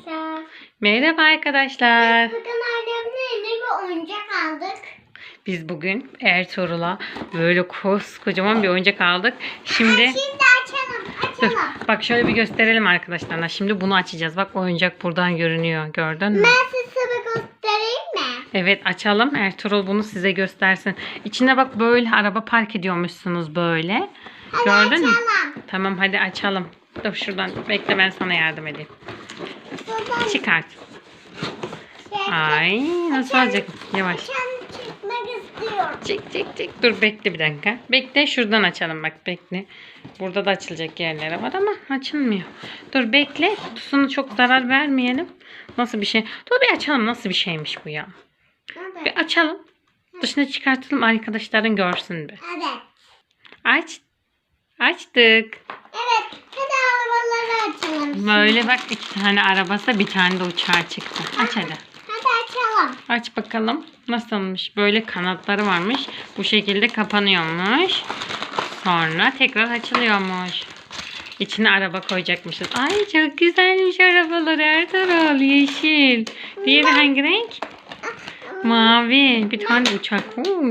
arkadaşlar. Merhaba arkadaşlar. Bugün annemle yeni bir oyuncak aldık. Biz bugün Ertuğrul'a böyle koskocaman bir oyuncak aldık. Şimdi Şimdi açalım, dur açalım. bak şöyle bir gösterelim arkadaşlarına. Şimdi bunu açacağız. Bak oyuncak buradan görünüyor. Gördün mü? Ben size göstereyim mi? Evet açalım. Ertuğrul bunu size göstersin. İçine bak böyle araba park ediyormuşsunuz böyle. Hadi Gördün mü? açalım. Tamam hadi açalım. Dur şuradan bekle ben sana yardım edeyim. Çıkart. şey- Ay nasıl olacak? Yavaş. Çık çık çık. Dur bekle bir dakika. Bekle şuradan açalım bak bekle. Burada da açılacak yerleri var ama açılmıyor. Dur bekle. Kutusunu çok zarar vermeyelim. Nasıl bir şey? Dur bir açalım nasıl bir şeymiş bu ya. Bir açalım. Dışına çıkartalım arkadaşların görsün bir. Hadi. Aç. Açtık. Şimdi. Böyle bak iki tane arabası bir tane de uçağı çıktı. Aç hadi. Hadi açalım. Aç bakalım. Nasılmış? Böyle kanatları varmış. Bu şekilde kapanıyormuş. Sonra tekrar açılıyormuş. İçine araba koyacakmışız. Ay çok güzelmiş arabalar Ertuğrul. Yeşil. Diğeri hangi renk? Mavi. Bir tane uçak. Oo.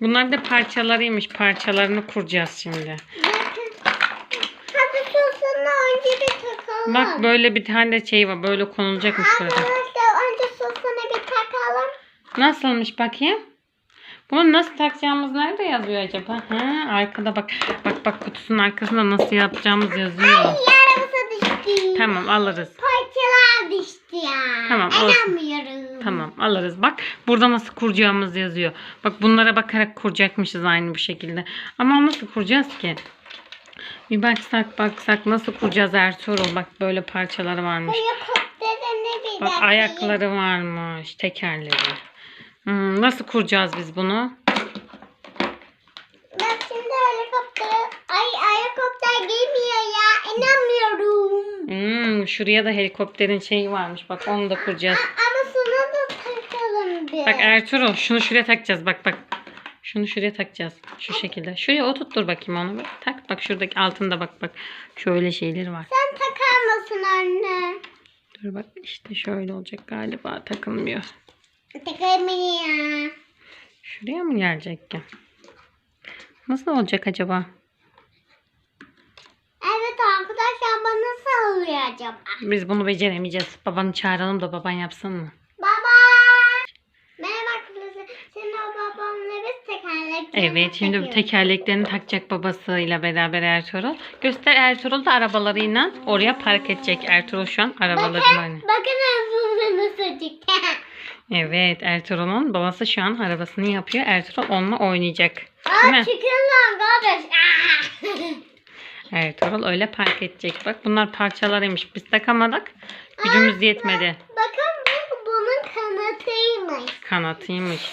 Bunlar da parçalarıymış. Parçalarını kuracağız şimdi. Bakın. Hadi sosunu önce bir takalım. Bak böyle bir tane şey var. Böyle konulacakmış burada. Arkadaşlar önce sosunu bir takalım. Nasılmış bakayım? Bunu nasıl takacağımız nerede yazıyor acaba? Ha, arkada bak. Bak bak kutusunun arkasında nasıl yapacağımız yazıyor. Yarımıza düştü. Tamam alırız. Parçalar düştü ya. Tamam, olsun. İnanmıyorum. Tamam alırız. Bak burada nasıl kuracağımız yazıyor. Bak bunlara bakarak kuracakmışız aynı bu şekilde. Ama nasıl kuracağız ki? Bir baksak baksak nasıl kuracağız Ertuğrul? Bak böyle parçaları varmış. Bak ayakları varmış. Tekerleri. Hmm, nasıl kuracağız biz bunu? Bak şimdi helikoptere. Ay helikopter gelmiyor ya. İnanmıyorum. Hmm, şuraya da helikopterin şeyi varmış. Bak onu da kuracağız. Ama sonra da takalım bir. Bak Ertuğrul şunu şuraya takacağız. Bak bak. Şunu şuraya takacağız. Şu şekilde. Şuraya oturttur bakayım onu. Tak bak şuradaki altında bak bak. Şöyle şeyleri var. Sen takar mısın anne? Dur bak işte şöyle olacak galiba. Takılmıyor. Takamıyor. Şuraya mı gelecek ki? Nasıl olacak acaba? Evet arkadaşlar bana nasıl oluyor acaba? Biz bunu beceremeyeceğiz. Babanı çağıralım da baban yapsın mı? Baba. Merhaba arkadaşlar. Senin o babamla biz tekerleklerini Evet şimdi bu tekerleklerini takacak babasıyla beraber Ertuğrul. Göster Ertuğrul da arabalarıyla oraya park edecek. Ertuğrul şu an arabalarıyla. Bakın, bakın aslında nasıl çıktı. Evet Ertuğrul'un babası şu an arabasını yapıyor. Ertuğrul onunla oynayacak. Aa çıkın lan kardeş. Ertuğrul öyle park edecek. Bak bunlar parçalarıymış. Biz takamadık. Gücümüz yetmedi. bakın bu bunun kanatıymış. Kanatıymış.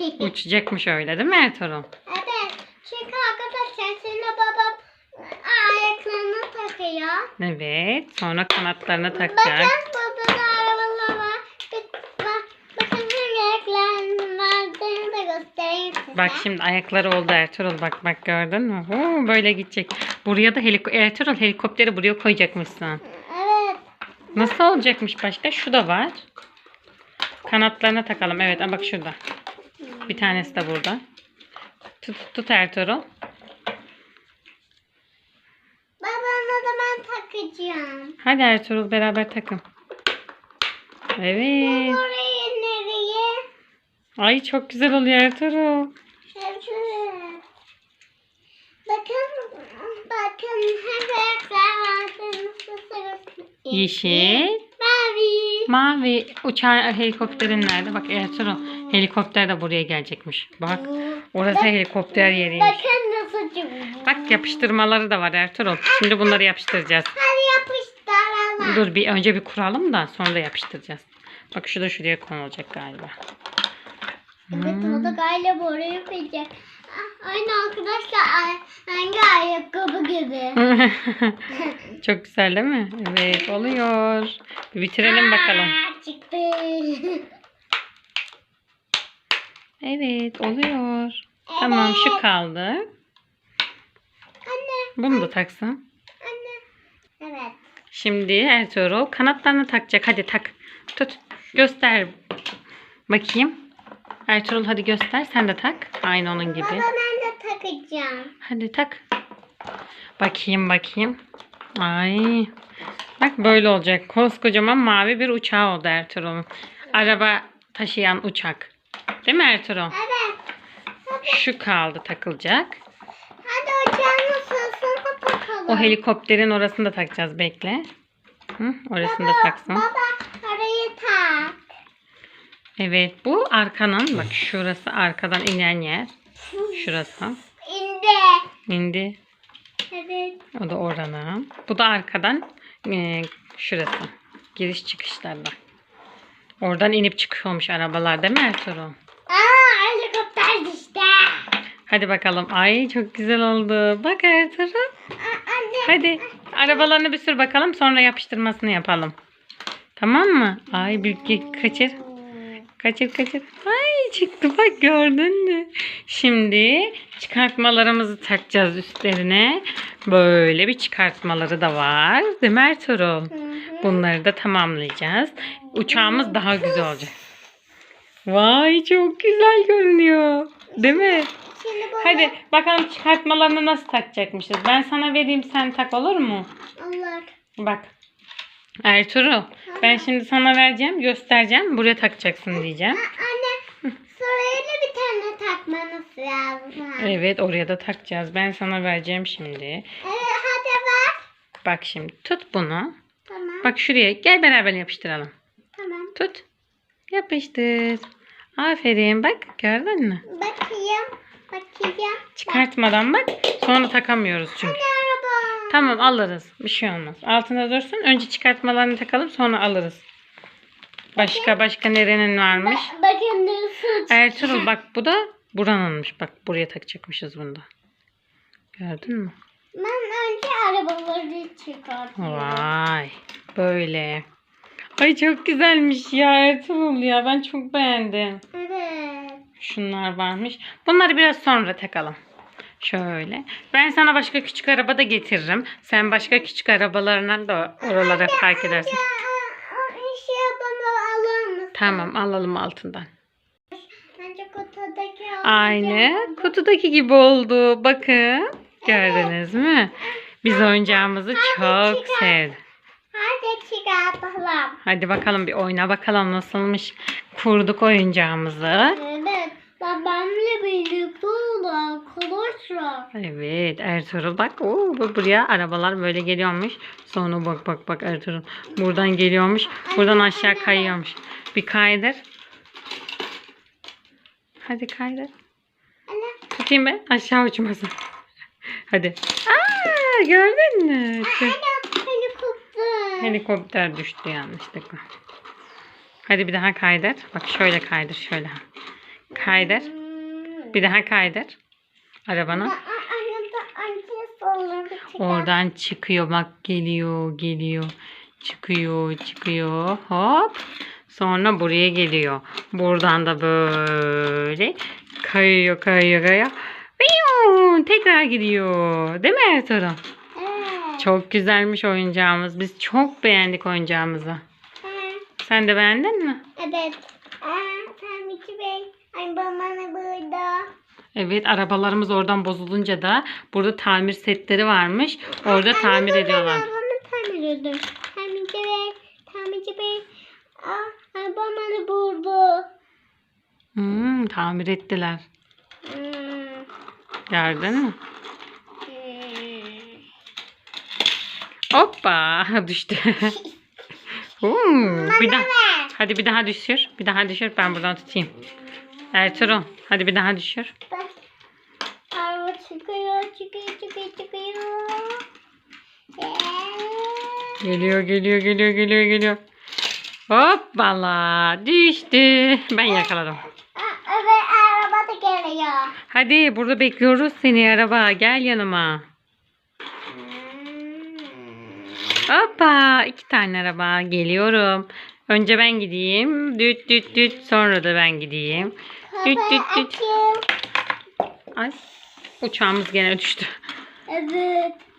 Uçacakmış öyle değil mi Ertuğrul? evet. Çünkü arkadaşlar senin babam ayaklarını takıyor. Evet. Sonra kanatlarını takacak. Bakın burada da arabalar var. Bak- Bakın ayaklarının vardığını da göstereyim size. Bak şimdi ayakları oldu Ertuğrul. Bak bak gördün mü? Oo, böyle gidecek. Buraya da heliko Ertuğrul helikopteri buraya koyacakmışsın. Evet. Nasıl olacakmış başka? Şu da var. Kanatlarına takalım. Evet bak şurada. Bir tanesi de burada. Tut, tut Ertuğrul. Babana da ben takacağım. Hadi Ertuğrul beraber takın. Evet. Oraya nereye? Ay çok güzel oluyor Ertuğrul. Evet. Bakın, bakın ayaklar vardığını size Yeşil. Mavi. Mavi. Uçağın helikopterin nerede? Bak Ertuğrul. Helikopter de buraya gelecekmiş. Bak. Orası helikopter yeriymiş. Bakın nasıl çıkıyor. Bak yapıştırmaları da var Ertuğrul. Şimdi bunları yapıştıracağız. Hadi yapıştıralım. Dur bir önce bir kuralım da sonra yapıştıracağız. Bak şu da şuraya konulacak galiba. Evet o da galiba oraya koyacak. Aynı arkadaşlar hangi ayakkabı gibi. Çok güzel değil mi? Evet oluyor. Bir bitirelim bakalım. Aa, çıktı. Evet oluyor. Tamam şu kaldı. Anne, Bunu da taksam. anne. Evet. Şimdi Ertuğrul kanatlarını takacak. Hadi tak. Tut. Göster. Bakayım. Ertuğrul hadi göster. Sen de tak. Aynı onun gibi. Baba ben de takacağım. Hadi tak. Bakayım bakayım. Ay. Bak böyle olacak. Koskocaman mavi bir uçağı oldu Ertuğrul'un. Araba taşıyan uçak. Değil mi Ertuğrul? Evet. Şu kaldı takılacak. Hadi ocağın sırasına bakalım. O helikopterin orasını da takacağız bekle. Hı, orasını da taksın. Baba. Evet bu arkanın bak şurası arkadan inen yer. Şurası. İndi. İndi. Evet. O da oranın. Bu da arkadan e, şurası. Giriş çıkışlarda. Oradan inip çıkıyormuş arabalar değil mi Ertuğrul? Aa helikopter işte. Hadi bakalım. Ay çok güzel oldu. Bak Ertuğrul. Hadi arabalarını bir sür bakalım sonra yapıştırmasını yapalım. Tamam mı? Ay bir kaçır. Kaçır kaçır. Ay çıktı bak gördün mü? Şimdi çıkartmalarımızı takacağız üstlerine. Böyle bir çıkartmaları da var. Değil mi Ertuğrul? Bunları da tamamlayacağız. Uçağımız daha güzel olacak. Vay çok güzel görünüyor. Değil mi? Hadi bakalım çıkartmalarını nasıl takacakmışız. Ben sana vereyim sen tak olur mu? Allah. Bak. Ertuğrul ben şimdi sana vereceğim göstereceğim. Buraya takacaksın diyeceğim. Anne. Sırayla bir tane takmanız lazım. Evet oraya da takacağız. Ben sana vereceğim şimdi. Evet hadi ver. Bak şimdi tut bunu. Tamam. Bak şuraya gel beraber yapıştıralım. Tamam. Tut. Yapıştır. Aferin bak gördün mü? Bakayım. Bakayım. Çıkartmadan bak. Sonra takamıyoruz çünkü. Araba. Tamam alırız. Bir şey olmaz. Altında dursun. Önce çıkartmalarını takalım sonra alırız. Başka başka nerenin varmış? Ba- bakın Ertuğrul bak bu da buranınmış. Bak buraya takacakmışız bunu da. Gördün mü? Ben önce arabaları çıkartıyorum. Vay. Böyle. Ay çok güzelmiş ya Ertuğrul ya. Ben çok beğendim. Evet. Şunlar varmış. Bunları biraz sonra takalım. Şöyle. Ben sana başka küçük araba da getiririm. Sen başka küçük arabalarına da oralara park edersin. Mısın? Tamam alalım altından. Bence kutudaki Aynı kutudaki gibi oldu. Bakın. Gördünüz mü? Biz oyuncağımızı çok sevdik. Hadi çıkartalım. Hadi bakalım bir oyna bakalım nasılmış. Kurduk oyuncağımızı. Evet. Arkadaşlar. Evet Ertuğrul bak oo, bu buraya arabalar böyle geliyormuş. Sonra bak bak bak Ertuğrul buradan geliyormuş. Buradan aşağı kayıyormuş. Bir kaydır. Hadi kaydır. Tutayım ben aşağı uçmasın. Hadi. Aa, gördün mü? Anne helikopter. Helikopter düştü yanlışlıkla. Hadi bir daha kaydır. Bak şöyle kaydır şöyle. Kaydır. Bir daha kaydır. Arabana. Oradan çıkıyor bak geliyor geliyor. Çıkıyor çıkıyor hop. Sonra buraya geliyor. Buradan da böyle kayıyor kayıyor kayıyor. Tekrar gidiyor. Değil mi Ertuğrul? Evet. Çok güzelmiş oyuncağımız. Biz çok beğendik oyuncağımızı. Evet. Sen de beğendin mi? Evet. Aa, Tamirci Bey. Ay bana burada. Evet arabalarımız oradan bozulunca da burada tamir setleri varmış. Orada tamir ben ediyorlar. arabamı tamir ediyorum. Tamirci Bey. Tamirci Bey. Aa, arabam bana buldu. Hmm, tamir ettiler. Hmm. Gördün mü? Hmm. Hoppa düştü. Hmm, bir daha. Hadi bir daha düşür. Bir daha düşür. Ben buradan tutayım. Ertuğrul hadi bir daha düşür. Bak. Araba çıkıyor, çıkıyor, çıkıyor, çıkıyor. Ee, Geliyor geliyor geliyor geliyor geliyor. Hoppala düştü. Ben yakaladım. Evet, araba da geliyor. Hadi burada bekliyoruz seni araba. Gel yanıma. Hoppa iki tane araba geliyorum. Önce ben gideyim. Düt düt düt. Sonra da ben gideyim. Düt düt düt. Ay uçağımız gene düştü. Evet.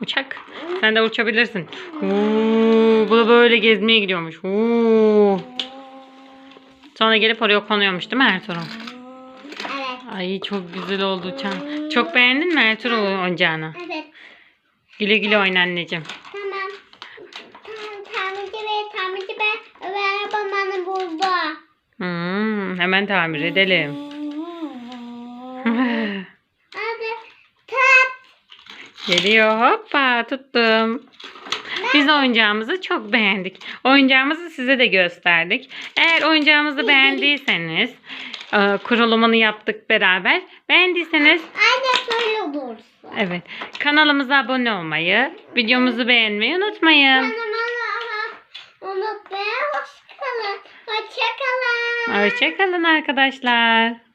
Uçak. Sen de uçabilirsin. Oo, bu da böyle gezmeye gidiyormuş. Oo. Sonra gelip oraya konuyormuş değil mi Ertuğrul? Evet. Ay çok güzel oldu uçağın. Çok beğendin mi Ertuğrul oyuncağını? Evet. Güle güle oyna anneciğim. Tamam. Tamam. Tamirci ve tamirci ben ve arabam bana buldu. Hmm, hemen tamir edelim. Hadi. Tap. Geliyor hoppa tuttum. Biz oyuncağımızı çok beğendik. Oyuncağımızı size de gösterdik. Eğer oyuncağımızı beğendiyseniz e, kurulumunu yaptık beraber. Beğendiyseniz Anne şöyle olursun. evet kanalımıza abone olmayı, videomuzu beğenmeyi unutmayın. Kanalıma unutmayın. Hoşçakalın. Hoşçakalın. Hoşçakalın arkadaşlar.